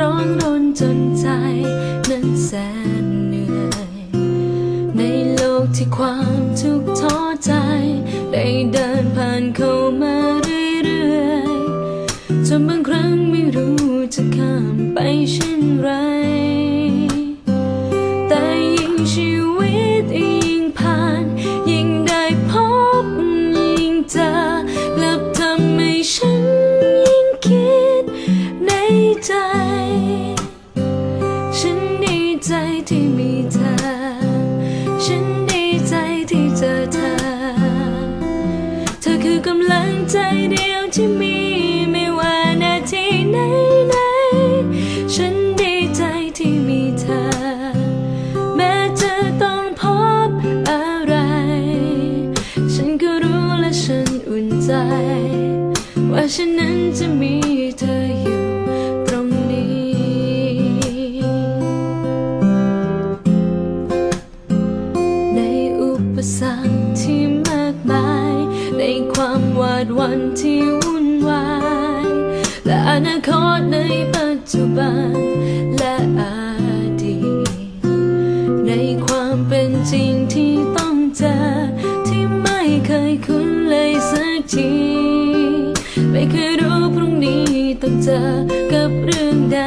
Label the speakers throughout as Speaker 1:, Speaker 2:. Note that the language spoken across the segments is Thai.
Speaker 1: ร้อนรนจนใจนั้นแสนเหนื่อย ในโลกที่ความทุกข์ท้อใจ ได้เดินผ่านเข้ามาเรื่อยๆจนบางครั้งไม่รู้จะข้ามไปเช่น ฉันดีใจที่มีเธอ ฉันดีใจที่เจอเธอ เธอคือกำลังใจเดียวที่มีไม่ว่านาทีไหนไหนๆฉันดีใจที่มีเธอ แม้จะต้องพบอะไร ฉันก็รู้และฉันอุ่นใจ ว่าฉันนั้นจะมี ดวันที่วุ่นวาย และอนาคตในปัจจุบัน และอดีต ในความเป็นจริงที่ต้องเจอ ที่ไม่เคยคุ้นเลยสักที ไม่เคยรู้พรุ่งนี้ต้องเจอกับเรื่องใด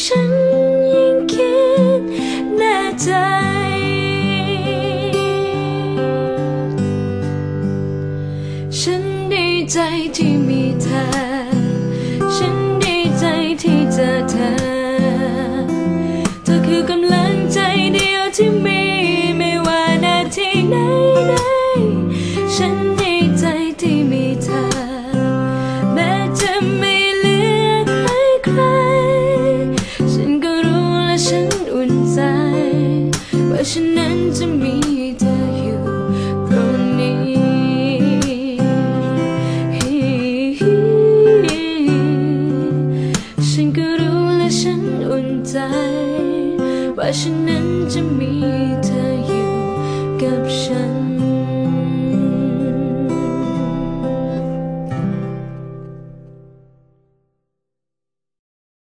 Speaker 1: ฉันยิ่งคิดแน่ใจ ฉันดีใจที่มีเธอ ใจ ว่าฉันนั้นจะมีเธออยู่กับฉัน